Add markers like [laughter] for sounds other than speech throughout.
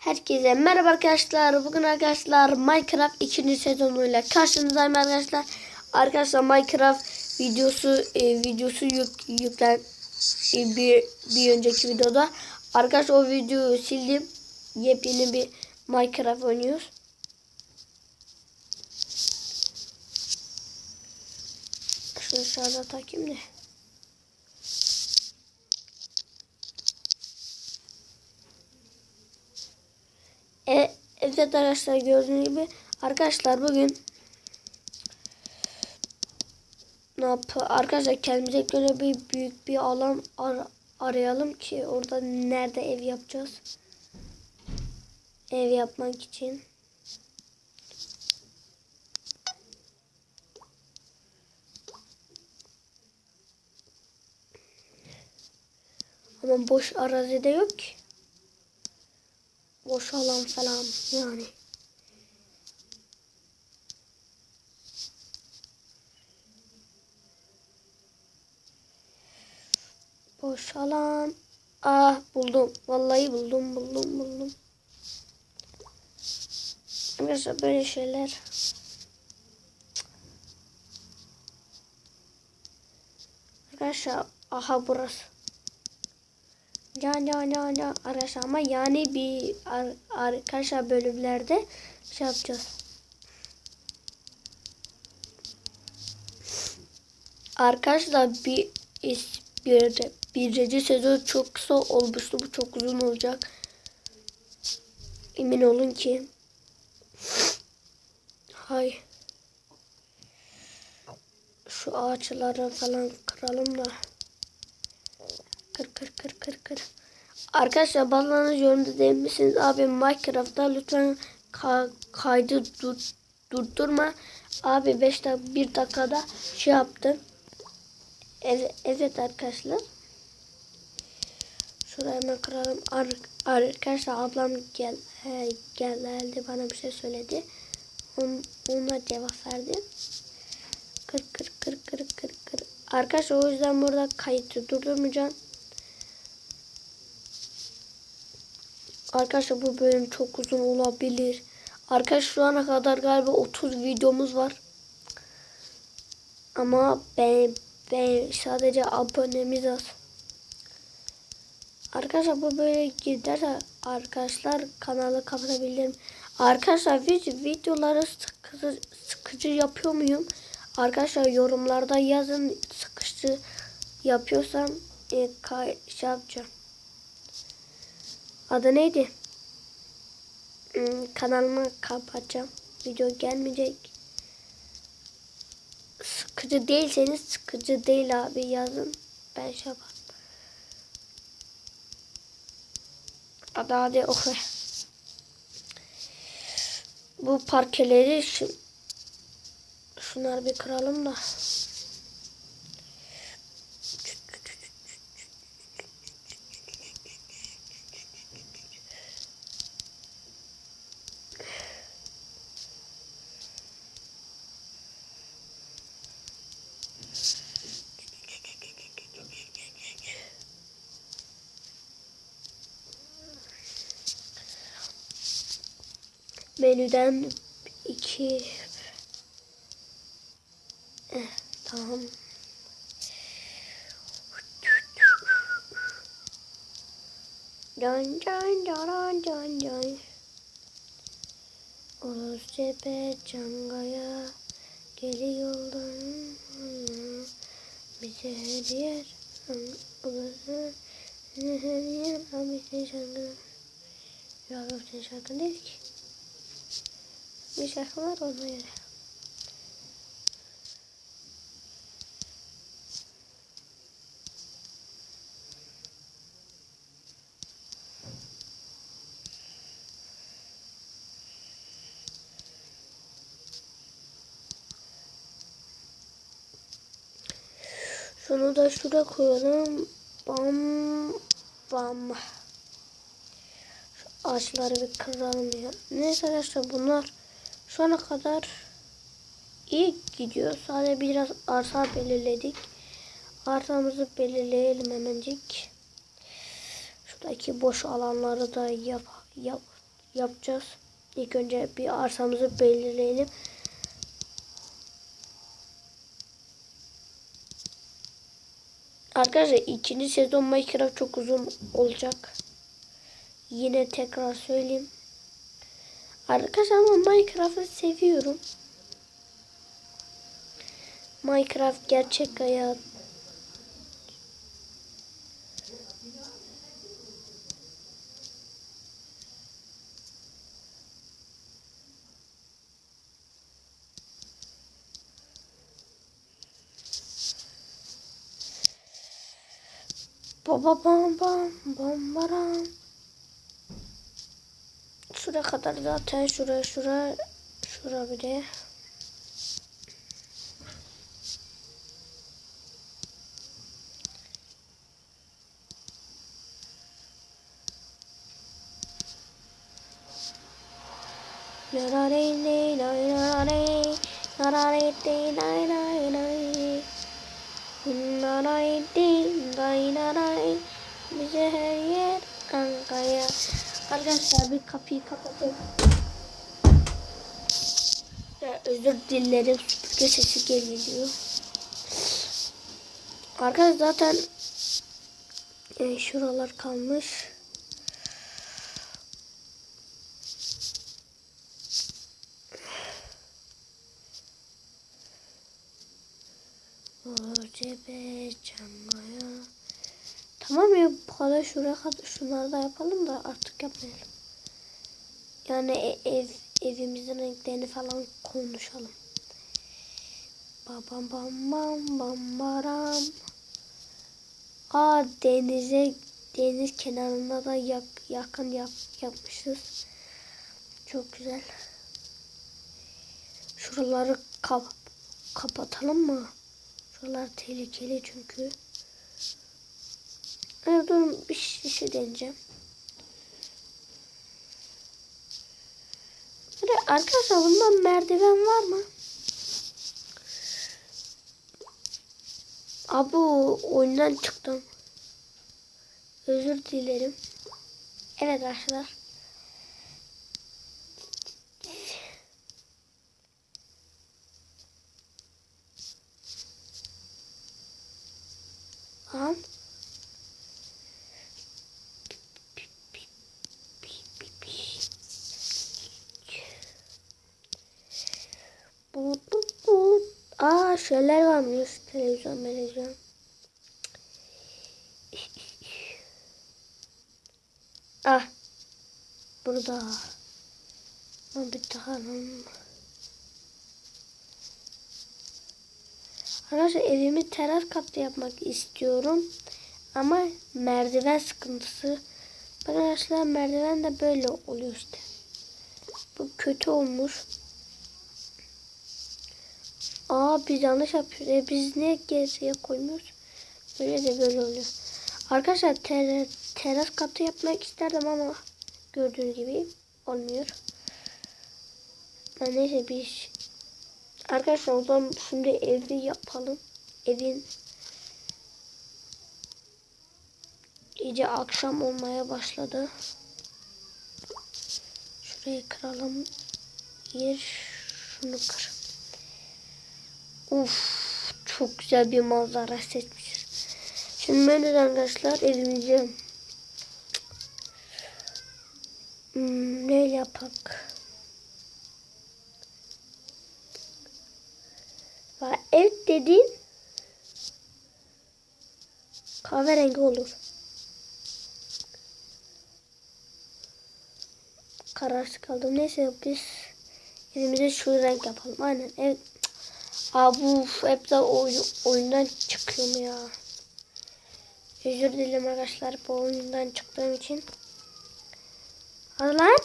Herkese merhaba arkadaşlar. Bugün arkadaşlar Minecraft 2. sezonuyla karşınızdayım arkadaşlar. Arkadaşlar Minecraft videosu e, videosu yük, yüklen e, bir bir önceki videoda. Arkadaşlar o videoyu sildim. Yepyeni bir Minecraft oynuyoruz. Şunu şarja takayım da. E, evet arkadaşlar gördüğünüz gibi arkadaşlar bugün ne yap arkadaşlar kendimize göre bir büyük bir alan ar arayalım ki orada nerede ev yapacağız. Ev yapmak için. Ama boş arazide yok ki. Boş alan falan yani. Boş alan. Ah buldum. Vallahi buldum buldum buldum. Arkadaşlar böyle şeyler. Arkadaşlar aha burası. Can can can arkadaşlar ama yani bir ar- arkadaşlar bölümlerde şey yapacağız. Arkadaşlar bir is- bir birinci sezon çok kısa olmuştu. Bu çok uzun olacak. Emin olun ki. Hay. Şu ağaçları falan kıralım da. Kır kır kır kır kır. Arkadaşlar bazılarınız yorumda demişsiniz abi Minecraft'ta lütfen ka- kaydı dur- durdurma. Abi 5 dakika 1 dakikada şey yaptım. Evet, evet arkadaşlar. Şuraya hemen kıralım. Ar arkadaşlar ablam gel he, geldi bana bir şey söyledi. On, ona cevap verdi. Kır kır kır kır kır kır. Arkadaşlar o yüzden burada kayıtı durdurmayacağım. Arkadaşlar bu bölüm çok uzun olabilir. Arkadaşlar şu ana kadar galiba 30 videomuz var. Ama ben, ben sadece abonemiz az. Arkadaşlar bu böyle giderse arkadaşlar kanalı kapatabilirim. Arkadaşlar video, videoları sıkıcı, sıkıcı yapıyor muyum? Arkadaşlar yorumlarda yazın sıkıcı yapıyorsam e, şey yapacağım. Adı neydi? Hmm, kanalımı kapatacağım. Video gelmeyecek. Sıkıcı değilseniz sıkıcı değil abi yazın. Ben şey yaparım. Hadi hadi oku. Bu parkeleri şu, şunları bir kıralım da. Menüden iki eh, tamam. Can can can can can. Oruz cephe cangaya geliyorlar. Bize hediye bulursun. Hediye abi senin şarkın. Yok senin şarkın değil ki. Bir şarkı var ona göre. Şunu da şuraya koyalım. Bam bam. Şu ağaçları bir kıralım ya. Neyse arkadaşlar bunlar ana kadar iyi gidiyor. Sadece biraz arsa belirledik. Arsamızı belirleyelim hemencik. Şuradaki boş alanları da yap, yap yapacağız. İlk önce bir arsamızı belirleyelim. Arkadaşlar ikinci sezon Minecraft çok uzun olacak. Yine tekrar söyleyeyim. Arkadaşlar ama Minecraft'ı seviyorum. Minecraft gerçek hayat. Baba bam bam bam baram. Şuraya kadar zaten şuraya şuraya şura bir de. Bize her yer Ankara. Arkadaşlar bir kapıyı kapatayım. Ya, özür dilerim süpürge sesi geliyor. Arkadaşlar zaten e, şuralar kalmış. Cebe cangaya. Tamam ya kadar şuraya kadar şunları da yapalım da artık yapmayalım. Yani e- ev evimizin renklerini falan konuşalım. Babam bam bam bam baram. Aa denize deniz kenarına da yak, yakın yap, yapmışız. Çok güzel. Şuraları kap, kapatalım mı? Şuralar tehlikeli çünkü. Evet durun bir şey, şey deneyeceğim. Arkadaşlar bundan merdiven var mı? Abu oyundan çıktım. Özür dilerim. Evet arkadaşlar. Lan. Bu, bu, bu. Aa şeyler varmış. Televizyon, televizyon. Ah. Burada. Bir takalım. Arkadaşlar evimi teras katlı yapmak istiyorum. Ama merdiven sıkıntısı. Arkadaşlar merdiven de böyle oluyor işte. Bu kötü olmuş. Aa biz yanlış yapıyoruz. E, biz niye geriye koymuyoruz? Böyle de böyle oluyor. Arkadaşlar ter teras katı yapmak isterdim ama gördüğünüz gibi olmuyor. Ben neyse bir iş. Arkadaşlar o zaman şimdi evi yapalım. Evin iyice akşam olmaya başladı. Şurayı kıralım. Yer şunu kır. Uf çok güzel bir manzara seçmişiz. Şimdi böyle arkadaşlar evimizi hmm, ne yapak? Ev dediğin kahverengi olur. Kararsız kaldım. Neyse biz evimize şu renk yapalım. Aynen ev Abi uf, hep de oyun, oyundan çıkıyorum ya. Özür dilerim arkadaşlar bu oyundan çıktığım için. Hadi lan.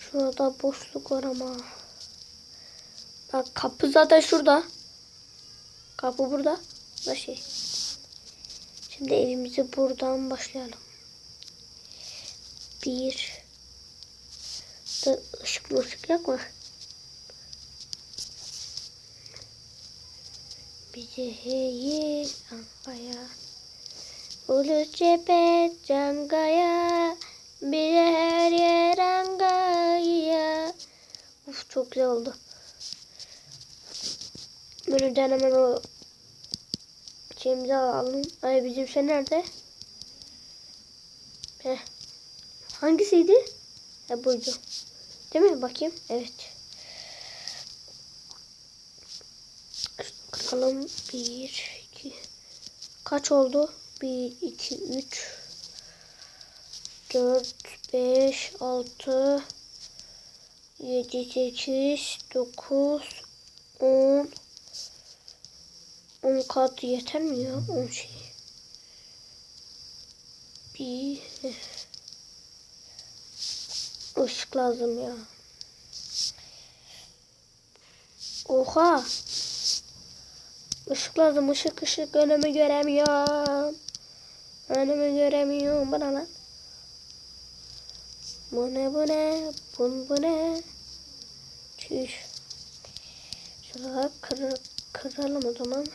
Şurada boşluk var ama. Bak kapı zaten şurada. Kapı burada. Da şey. Şimdi evimizi buradan başlayalım. Bir. Da ışık ışık yakma. Bizi hey Ankaya. Ulu cephe cangaya. Bize her yer Angaya. Uf çok güzel oldu. Menüden hemen o şeyimizi alalım. Ay bizim şey nerede? Hangisiydi? Ha buydu. Değil mi? Bakayım. Evet. Kıralım. Bir, iki. Kaç oldu? Bir, iki, üç. Dört, beş, altı. Yedi, sekiz, dokuz, on. On kat yeter mi ya? On şey. Bir. Işık lazım ya. Oha. Işık lazım. Işık ışık önümü göremiyorum. Önümü göremiyorum. Bana lan. Bu ne bu ne? Bu, bu ne? Çüş. Şuraları kır, kıralım o zaman.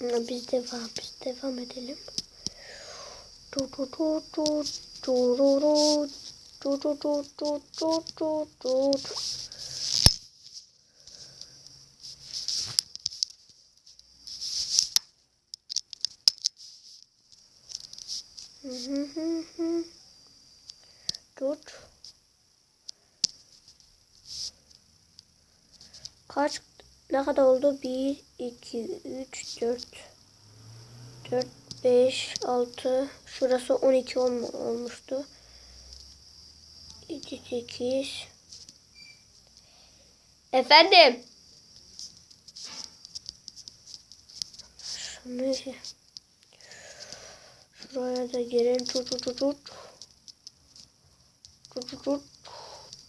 Biz devam, biz devam edelim. Du du du du du du du du du du du du du du. Tut. Kaç ne kadar oldu? 1 2 3 4 4 5 6 şurası 12 olm olmuştu. 2 8 Efendim. Şunu Şuraya da girelim. Tut tut tut tut. Tut tut tut.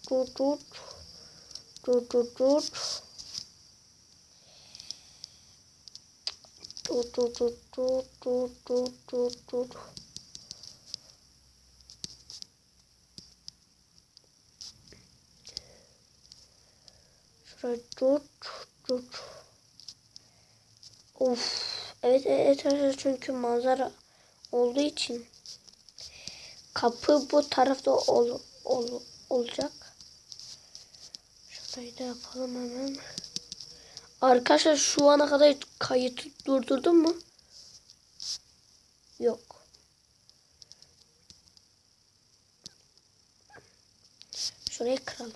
Tut tut. Tut tut tut. Tut tut tut tut tut tut tut. Şuraya tut tut. Of. Evet evet çünkü manzara olduğu için kapı bu tarafta ol, ol, olacak. Şurayı da yapalım hemen. Arkadaşlar şu ana kadar kayıtı durdurdum mu? Yok. Şurayı kıralım.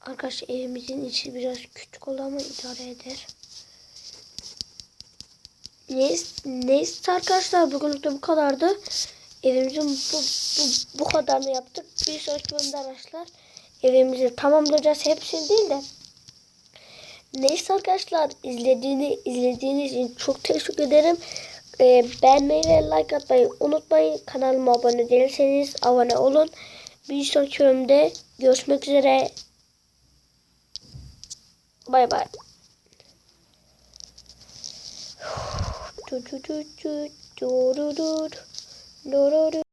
Arkadaşlar evimizin içi biraz küçük oldu ama idare eder. Neyse, neyse arkadaşlar bugünlük de bu kadardı. Evimizin bu, bu, bu kadarını yaptık. Bir sonraki bölümde arkadaşlar evimizi tamamlayacağız. Hepsini değil de. Neyse arkadaşlar izlediğini, izlediğiniz için çok teşekkür ederim. Ee, beğenmeyi ve like atmayı unutmayın. Kanalıma abone değilseniz abone olun. Bir sonraki bölümde görüşmek üzere. Bay bay. [sighs] Du du du du du du du du du